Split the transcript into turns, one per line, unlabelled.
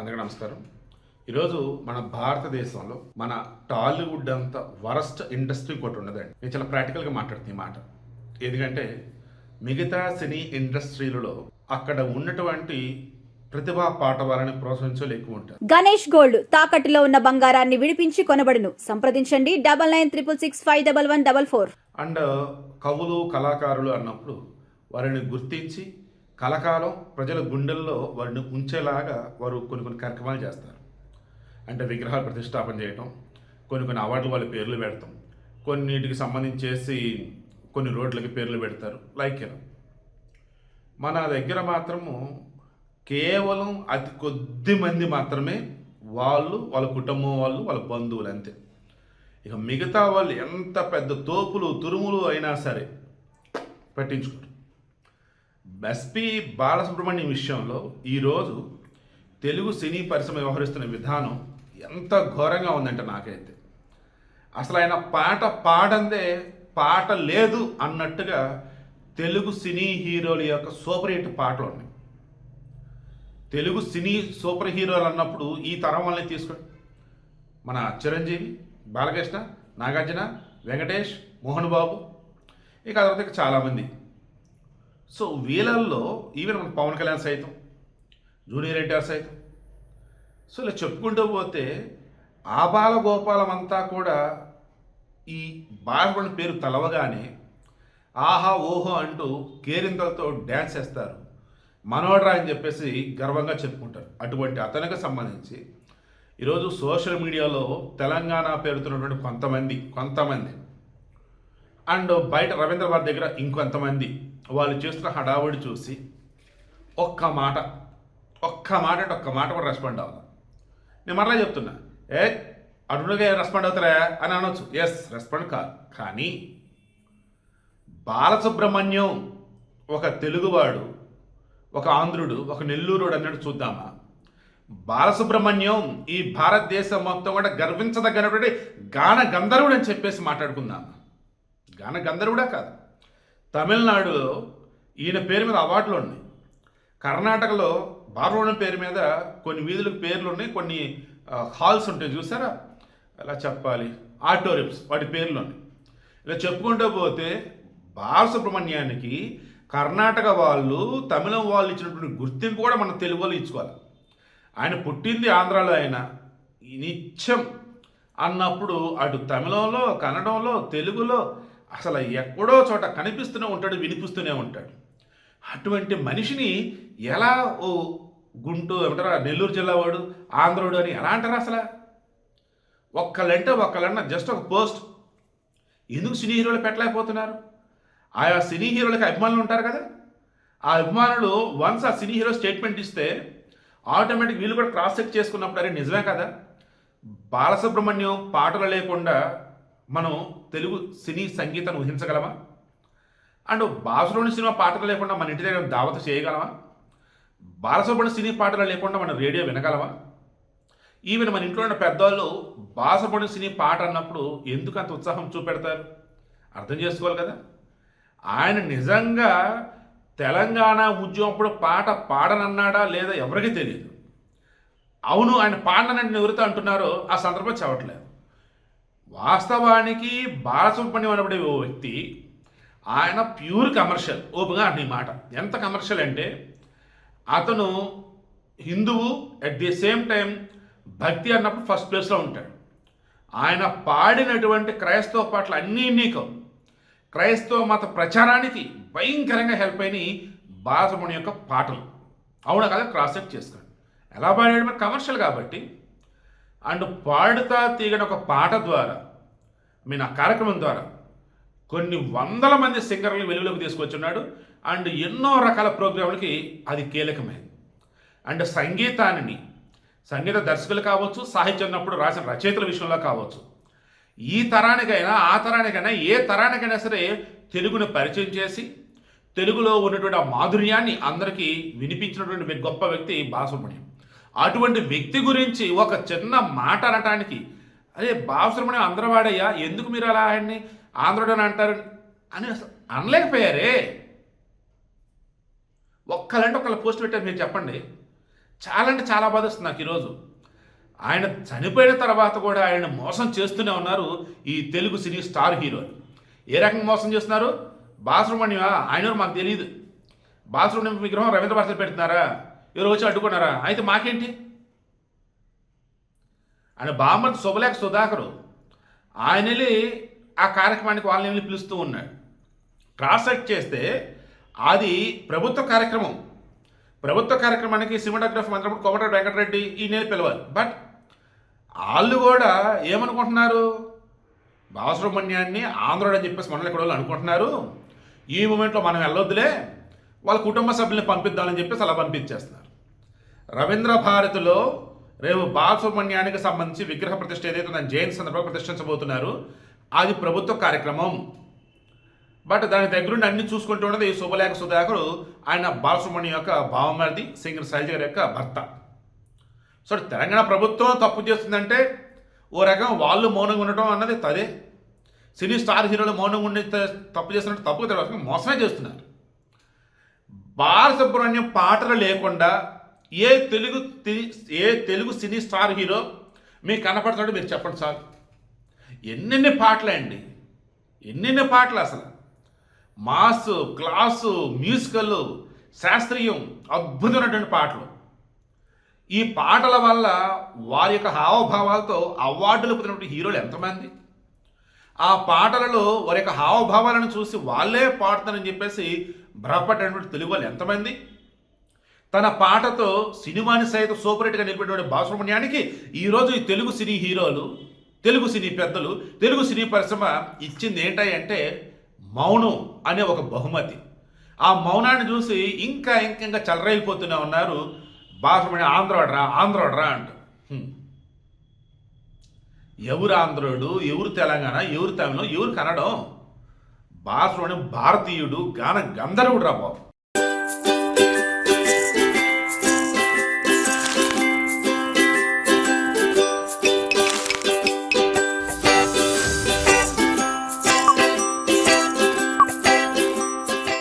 అందరికీ నమస్కారం. ఈరోజు మన భారతదేశంలో మన టాలీవుడ్ అంత వరస్ట్ ఇండస్ట్రీ ఒకటి ఉండదండి నేను చాలా ప్రాక్టికల్గా మాట్లాడుతుంది ఈ మాట. ఎందుకంటే మిగతా సినీ ఇండస్ట్రీలలో అక్కడ ఉన్నటువంటి ప్రతిభా పాటవాలని ప్రోత్సహించే ఎక్కువ ఉంటారు.
గణేష్ గోల్డ్ తాకట్టులో ఉన్న బంగారాన్ని విడిపించి కొనబడును. సంప్రదించండి double nine triple six five double one double four.
And కవులు కళాకారులు అన్నప్పుడు వారిని గుర్తించి కలకాలం ప్రజల గుండెల్లో వారిని ఉంచేలాగా వారు కొన్ని కొన్ని కార్యక్రమాలు చేస్తారు. అంటే విగ్రహాలు ప్రతిష్టాపన చేయటం కొన్ని కొన్ని అవార్డులు వాళ్ళ పేర్లు పెడతాం. కొన్నిటికి సంబంధించేసి కొన్ని రోడ్లకి పేర్లు పెడతారు. లైక్ ఇలా. మన దగ్గర మాత్రము కేవలం అతి కొద్ది మంది మాత్రమే వాళ్ళు వాళ్ళ కుటుంబం వాళ్ళు వాళ్ళ బంధువులు అంతే. ఇక మిగతా వాళ్ళు ఎంత పెద్ద తోపులు తురుములు అయినా సరే పట్టించుకోరు. ఎస్పి బాలసుబ్రహ్మణ్యం విషయంలో ఈరోజు తెలుగు సినీ పరిశ్రమ వ్యవహరిస్తున్న విధానం ఎంత ఘోరంగా ఉందంటే నాకైతే. అసలు ఆయన పాట పాడందే పాట లేదు అన్నట్టుగా తెలుగు సినీ హీరోల యొక్క సూపర్ హిట్ పాటలు ఉన్నాయి. తెలుగు సినీ సూపర్ హీరోలు అన్నప్పుడు ఈ తరం వాళ్ళని తీసుకోండి మన చిరంజీవి బాలకృష్ణ నాగార్జున వెంకటేష్ మోహన్ బాబు ఇక ఆ తర్వాత చాలామంది. సో వీళ్ళల్లో ఈవెన్ మన పవన్ కళ్యాణ్ సైతం జూనియర్ ఎన్టీఆర్ సైతం. సో ఇలా చెప్పుకుంటూ పోతే ఆబాల గోపాలం అంతా కూడా ఈ బాలపడిన పేరు తలవగానే ఆహా ఓహో అంటూ కేరింతలతో డ్యాన్స్ వేస్తారు. మనోడ్రా అని చెప్పేసి గర్వంగా చెప్పుకుంటారు. అటువంటి అతనికి సంబంధించి ఈరోజు సోషల్ మీడియాలో తెలంగాణ పేరుతున్నటువంటి కొంతమంది కొంతమంది అండ్ బయట రవీంద్ర రవీంద్రబాద్ దగ్గర ఇంకొంతమంది వాళ్ళు చేస్తున్న హడావుడి చూసి ఒక్క మాట ఒక్క మాట అంటే ఒక్క మాట కూడా రెస్పాండ్ అవ్వాలి నేను మరలా చెప్తున్నా ఏ అడుగుగా రెస్పాండ్ అవుతారా అని అనొచ్చు. ఎస్ రెస్పాండ్ కాదు కానీ బాలసుబ్రహ్మణ్యం ఒక తెలుగువాడు ఒక ఆంధ్రుడు ఒక నెల్లూరుడు అన్నట్టు చూద్దామా? బాలసుబ్రహ్మణ్యం ఈ భారతదేశం మొత్తం కూడా గర్వించదగినటువంటి గాన గంధర్వుడు అని చెప్పేసి మాట్లాడుకుందామా? గాన గంధర్వుడా కాదు. తమిళనాడులో ఈయన పేరు మీద అవార్డులు ఉన్నాయి. కర్ణాటకలో బాలవనం పేరు మీద కొన్ని వీధులకు పేర్లు ఉన్నాయి కొన్ని హాల్స్ ఉంటాయి చూసారా? ఎలా చెప్పాలి? ఆడిటోరియంస్ వాటి పేర్లు ఉన్నాయి. ఇలా చెప్పుకుంటూ పోతే బాలసుబ్రహ్మణ్యానికి కర్ణాటక వాళ్ళు తమిళం వాళ్ళు ఇచ్చినటువంటి గుర్తింపు కూడా మన తెలుగు వాళ్ళు ఇచ్చుకోవాలి. ఆయన పుట్టింది ఆంధ్రాలో ఆయన. నిత్యం అన్నప్పుడు అటు తమిళంలో కన్నడంలో తెలుగులో అసలు ఎక్కడో చోట కనిపిస్తూనే ఉంటాడు వినిపిస్తూనే ఉంటాడు. అటువంటి మనిషిని ఎలా ఓ గుంటూరు ఏమంటారా నెల్లూరు జిల్లా వాడు ఆంధ్రుడు అని ఎలా అంటారు అసలు? ఒక్కళ్ళంటే ఒక్కళ్ళన్న జస్ట్ ఒక పోస్ట్. ఎందుకు సినీ హీరోలు పెట్టలేకపోతున్నారు? ఆయా సినీ హీరోలకి అభిమానులు ఉంటారు కదా? ఆ అభిమానులు వన్స్ ఆ సినీ హీరో స్టేట్మెంట్ ఇస్తే ఆటోమేటిక్ వీళ్ళు కూడా క్రాస్ చెక్ చేసుకున్నప్పుడు అరే నిజమే కదా? బాలసుబ్రహ్మణ్యం పాటలు లేకుండా మనం తెలుగు సినీ సంగీతాన్ని ఊహించగలమా? అండ్ బాలసుబ్రహ్మణ్యం సినిమా పాటలు లేకుండా మన ఇంటి దగ్గర దావత చేయగలమా? బాలసుబ్రహ్మణ్యం సినీ పాటలు లేకుండా మనం రేడియో వినగలమా? ఈవెన్ మన ఇంట్లో ఉన్న పెద్దవాళ్ళు బాలసుబ్రహ్మణ్యం సినీ పాట అన్నప్పుడు ఎందుకు అంత ఉత్సాహం చూపెడతారు? అర్థం చేసుకోవాలి కదా? ఆయన నిజంగా తెలంగాణ ఉద్యమం అప్పుడు పాట పాడనన్నాడా లేదా ఎవరికీ తెలియదు. అవును ఆయన పాడనని ఎవరితో అంటున్నారో ఆ సందర్భం చెప్పట్లేదు వాస్తవానికి బాలసుబ్రహ్మణ్యం అనబడే ఓ వ్యక్తి ఆయన ప్యూర్ కమర్షియల్ ఓపెన్గా అంటే మాట. ఎంత కమర్షియల్ అంటే అతను హిందువు అట్ ది సేమ్ టైం భక్తి అన్నప్పుడు ఫస్ట్ ప్లేస్లో ఉంటాడు. ఆయన పాడినటువంటి క్రైస్తవ పాటలు అన్నీ నీకు. క్రైస్తవ మత ప్రచారానికి భయంకరంగా హెల్ప్ అయిన బాలసుబ్రహ్మణ్యం యొక్క పాటలు. అవునా కదా? క్రాస్ చెక్ చేసుకోండి. ఎలా పాడాడు? మరి కమర్షియల్ కాబట్టి అండ్ పాడుతా తీగని ఒక పాట ద్వారా మీ నా కార్యక్రమం ద్వారా కొన్ని వందల మంది సింగర్లను వెలుగులోకి తీసుకొచ్చున్నాడు. అండ్ ఎన్నో రకాల ప్రోగ్రాంలకి అది కీలకమైంది అండ్ సంగీతాన్ని సంగీత దర్శకులు కావచ్చు సాహిత్యం ఉన్నప్పుడు రాసిన రచయితల విషయంలో కావచ్చు ఈ తరానికైనా ఆ తరానికైనా ఏ తరానికైనా సరే తెలుగును పరిచయం చేసి తెలుగులో ఉన్నటువంటి ఆ మాధుర్యాన్ని అందరికీ వినిపించినటువంటి గొప్ప వ్యక్తి బాలసుబ్రహ్మణ్యం. అటువంటి వ్యక్తి గురించి ఒక చిన్న మాట అనటానికి అదే బాలసుబ్రహ్మణ్యం ఆంధ్రవాడయ్యా ఎందుకు మీరు అలా ఆయన్ని ఆంధ్రుడు అని అంటారు అని అసలు అనలేకపోయారే? ఒక్కలంటే ఒకళ్ళ పోస్ట్ పెట్టారు మీరు చెప్పండి. చాలా అంటే చాలా బాధిస్తుంది నాకు ఈరోజు. ఆయన చనిపోయిన తర్వాత కూడా ఆయన మోసం చేస్తూనే ఉన్నారు ఈ తెలుగు సినీ స్టార్ హీరోలు ఏ రకంగా మోసం చేస్తున్నారు? బాలసుబ్రహ్మణ్యం ఆయన మాకు తెలియదు బాలసుబ్రహ్మణ్యం విగ్రహం రవీంద్ర భారతి పెడుతున్నారా? ఎవరు వచ్చి అడ్డుకున్నారా? అయితే మాకేంటి? ఆయన బామ్మర్తి శుభలేఖ సుధాకరు ఆయన వెళ్ళి ఆ కార్యక్రమానికి వాళ్ళని వెళ్ళి పిలుస్తూ ఉన్నాడు. ట్రాన్సాక్ట్ చేస్తే అది ప్రభుత్వ కార్యక్రమం. ప్రభుత్వ కార్యక్రమానికి సినిమాటోగ్రఫీ మంత్రి కోమటిరెడ్డి వెంకటరెడ్డి ఈయన పిలవాలి. బట్ వాళ్ళు కూడా ఏమనుకుంటున్నారు? బాలసుబ్రహ్మణ్యాన్ని ఆంధ్రుడు అని చెప్పేసి మనల్ని ఇక్కడ వాళ్ళు అనుకుంటున్నారు. ఈ మూమెంట్లో మనం వెళ్ళొద్దులే. వాళ్ళ కుటుంబ సభ్యుల్ని పంపిద్దామని చెప్పేసి అలా పంపించేస్తున్నారు. రవీంద్ర భారతిలో రేపు బాలసుబ్రహ్మణ్యానికి సంబంధించి విగ్రహ ప్రతిష్ట ఏదైతే దాని జయంతి సందర్భంగా ప్రతిష్ఠించబోతున్నారు. అది ప్రభుత్వ కార్యక్రమం. బట్ దాని దగ్గరుండి అన్ని చూసుకుంటూ ఉన్నది శుభలేఖ సుధాకరు ఆయన బాలసుబ్రహ్మణ్యం యొక్క బావమరిది సింగర్ శైలజ గారి యొక్క భర్త. సో తెలంగాణ ప్రభుత్వం తప్పు చేస్తుందంటే ఓ రకం వాళ్ళు మౌనంగా ఉండటం అన్నది తదే. సినీ స్టార్ హీరోలు మౌనంగా ఉండి తప్పు చేస్తున్నట్టు తప్పు తెలియదు. మోసమే చేస్తున్నారు. బాలసుబ్రహ్మణ్యం పాటలు లేకుండా ఏ తెలుగు ఏ తెలుగు సినీ స్టార్ హీరో మీకు కనపడతాడో మీరు చెప్పండి సార్. ఎన్నెన్ని పాటలే అండి ఎన్నెన్ని పాటలు అసలు. మాస్ క్లాసు మ్యూజికల్ శాస్త్రీయం అద్భుతమైనటువంటి పాటలు. ఈ పాటల వల్ల వారి యొక్క హావభావాలతో అవార్డులు పొందినటువంటి హీరోలు ఎంతమంది. ఆ పాటలలో వారి యొక్క హావభావాలను చూసి వాళ్ళే పాడతారని చెప్పేసి భ్రపడినటువంటి తెలుగు వాళ్ళు ఎంతమంది. తన పాటతో సినిమాని సైతం సూపర్ హిట్గా నిలిపినటువంటి బాలసుబ్రహ్మణ్యానికి ఈరోజు ఈ తెలుగు సినీ హీరోలు తెలుగు సినీ పెద్దలు తెలుగు సినీ పరిశ్రమ ఇచ్చింది ఏంటంటే మౌనం అనే ఒక బహుమతి. ఆ మౌనాన్ని చూసి ఇంకా ఇంకా ఇంకా చలరైపోతూనే ఉన్నారు బాలసుబ్రహ్మణ్యం. ఆంధ్రోడ్రా ఆంధ్రోడ్రా అంటూ. ఎవరు ఆంధ్రుడు? ఎవరు తెలంగాణ? ఎవరు తమిళం? ఎవరు కన్నడం? బాలసుబ్రహ్మణ్యం భారతీయుడు గాన గంధర్వుడు రా బాబు.